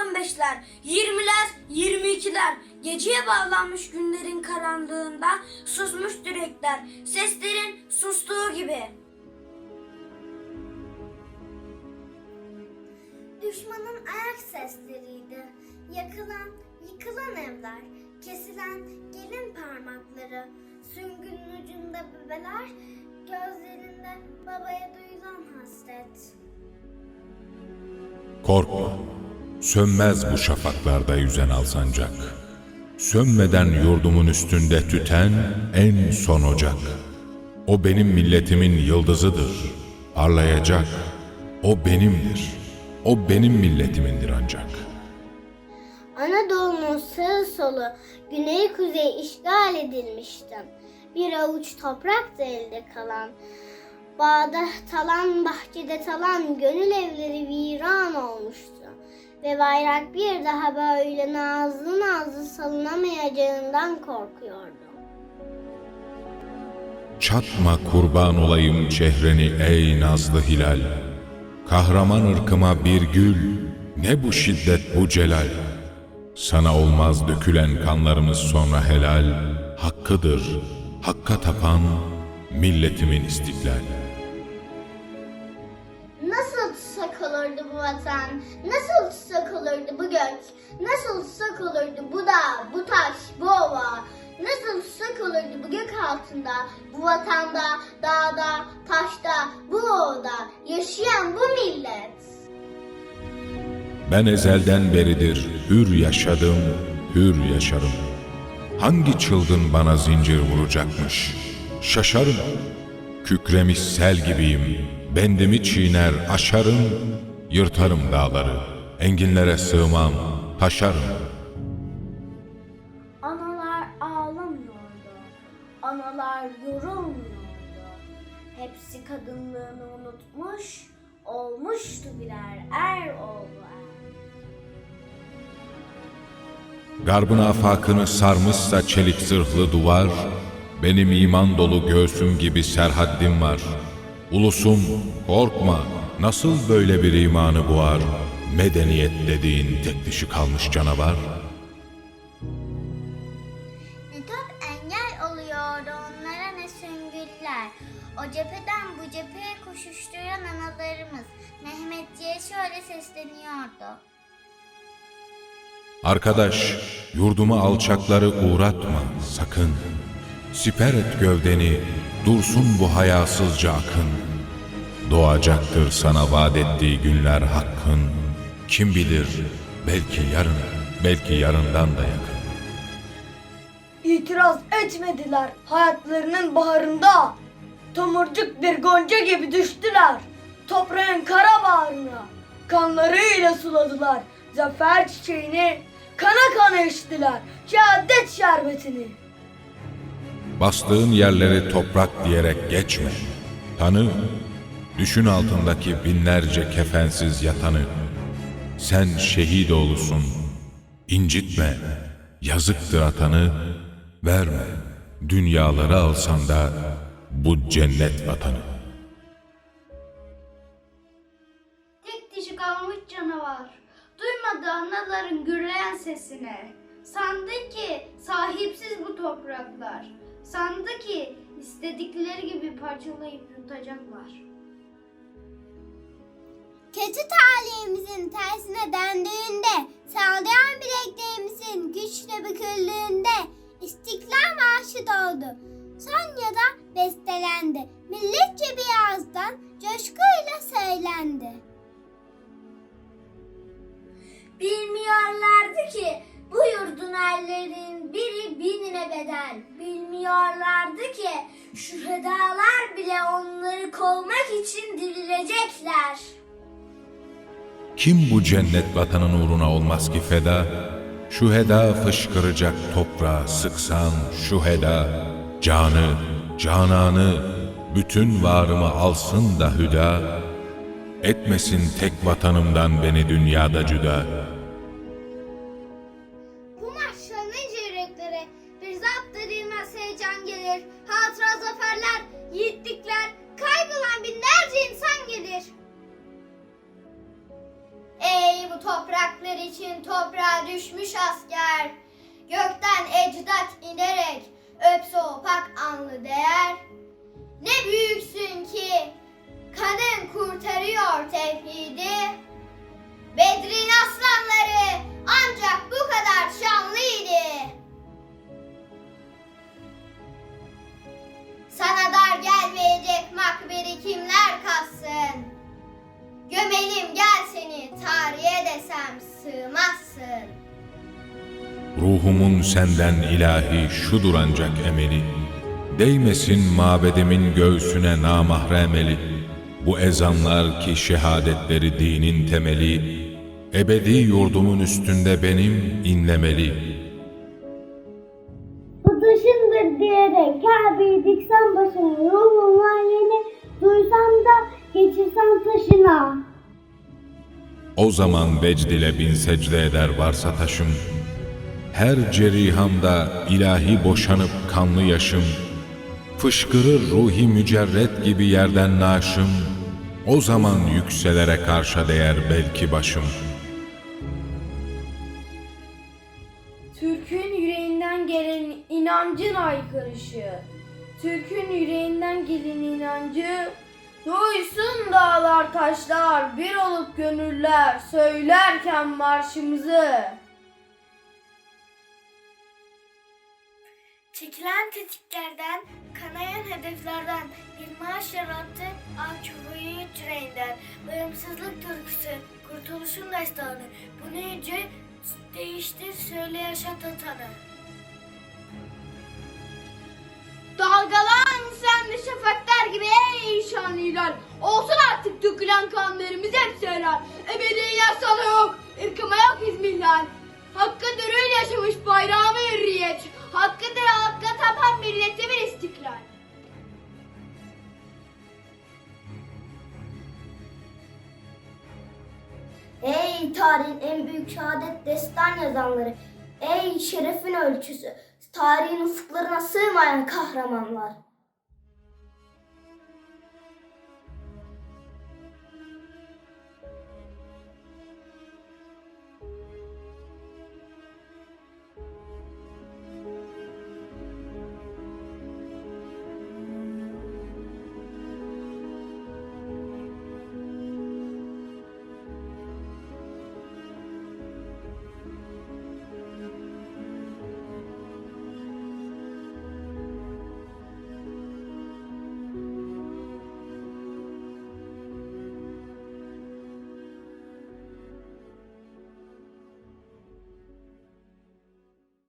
15'ler, 20'ler, 22'ler. Geceye bağlanmış günlerin karanlığında susmuş direkler. Seslerin sustuğu gibi. Düşmanın ayak sesleriydi. Yakılan, yıkılan evler, kesilen gelin parmakları, süngünün ucunda bebeler, gözlerinde babaya duyulan hasret. Korkma, sönmez bu şafaklarda yüzen alsancak. Sönmeden yurdumun üstünde tüten en son ocak. O benim milletimin yıldızıdır, parlayacak. O benimdir, o benim milletimindir ancak. Anadolu'nun sağı solu güney kuzey işgal edilmişti. Bir avuç topraktı elde kalan. Bağda talan, bahçede talan, gönül evleri viran olmuştu. Ve bayrak bir daha böyle nazlı nazlı salınamayacağından korkuyordu. Çatma kurban olayım çehreni ey nazlı hilal. Kahraman ırkıma bir gül, ne bu şiddet bu celal. Sana olmaz dökülen kanlarımız sonra helal. Hakkıdır, hakka tapan milletimin istiklal. Nasıl tutsak olurdu bu vatan? Nasıl gök? Nasıl tutsak olurdu bu dağ, bu taş, bu ova? Nasıl tutsak olurdu bu gök altında, bu vatanda, dağda, taşta, bu ovada yaşayan bu millet? Ben ezelden beridir hür yaşadım, hür yaşarım. Hangi çılgın bana zincir vuracakmış? Şaşarım. Kükremiş sel gibiyim. Bendimi çiğner aşarım. Yırtarım dağları. Enginlere sığmam, taşarım. Analar ağlamıyordu. Analar yorulmuyordu. Hepsi kadınlığını unutmuş, olmuştu birer er oğlu er. Garbın afakını sarmışsa çelik zırhlı duvar, benim iman dolu göğsüm gibi serhaddim var. Ulusum, korkma, nasıl böyle bir imanı boğar, medeniyet dediğin tek dişi kalmış canavar? Ne top engel oluyordu onlara ne süngüller. O cepheden bu cepheye koşuşturan analarımız Mehmetçiğe şöyle sesleniyordu. Arkadaş, yurduma alçakları uğratma sakın. Siper et gövdeni, dursun bu hayasızca akın. Doğacaktır sana vaat ettiği günler hakkın. Kim bilir, belki yarın, belki yarından da yakın. İtiraz etmediler hayatlarının baharında. Tomurcuk bir gonca gibi düştüler. Toprağın kara bağrına. Kanlarıyla suladılar. Zafer çiçeğini kana kana içtiler. Şehadet şerbetini. Bastığın yerleri toprak diyerek geçme. Tanı, düşün altındaki binlerce kefensiz yatanı. Sen şehit oğlusun, incitme, yazıktır atanı, verme. Dünyaları alsan da bu cennet vatanı. Tek dişi kalmış canavar. Duymadı anaların gürleyen sesini. Sandı ki sahipsiz bu topraklar. Sandı ki istedikleri gibi parçalayıp yutacaklar. Kötü talihimizin tersine döndüğünde, sallayan bileklerimizin güçle büküldüğünde, İstiklal Marşı doğdu. Sonya'da bestelendi. Milletçe bir ağızdan coşkuyla söylendi. Bilmiyorlardı ki bu yurdun erlerin biri binine bedel. Bilmiyorlardı ki şühedalar bile onları kovmak için dirilecekler. Kim bu cennet vatanın uğruna olmaz ki feda? Şu heda fışkıracak toprağa sıksan şu heda. Canı, cananı, bütün varımı alsın da hüda. Etmesin tek vatanımdan beni dünyada cüda. Topraklar için toprağa düşmüş asker. Gökten ecdat inerek öpse o pak anlı değer. Ne büyüksün ki kanın kurtarıyor tevhidi. Sığmazsın. Ruhumun senden ilahi şudur ancak emeli. Değmesin mabedimin göğsüne namahrem eli. Bu ezanlar ki şehadetleri dinin temeli. Ebedi yurdumun üstünde benim inlemeli. Bu taşındır diyerek Kabe'yi diksen başına Ruhum var yeni duysam da geçirsem taşına O zaman vecd ile bin secde eder varsa taşım. Her cerihamda ilahi boşanıp kanlı yaşım. Fışkırır ruhi mücerret gibi yerden naşım. O zaman yükselere karşı değer belki başım. Türk'ün yüreğinden gelen inancın aykırışı. Türk'ün yüreğinden gelen inancı Duysun dağlar taşlar bir olup gönüller söylerken marşımızı. Çekilen tetiklerden, kanayan hedeflerden bir marş yarattı Akçubuyu yüreğinden. Bağımsızlık türküsü, kurtuluşun destanı. Bunu yüce değiştir, söyle yaşat atanı. Ey şanlılar. Olsun artık dökülen kanlarımız hep söyler. Ebedi yasalı yok, ırkıma yok izmihlal. Hakkı dürüyle yaşamış bayrağımı hürriyet. Hakkıdır hakka tapan milletimin istiklal. Ey tarihin en büyük şehadet destan yazanları. Ey şerefin ölçüsü. Tarihin ufuklarına sığmayan kahramanlar.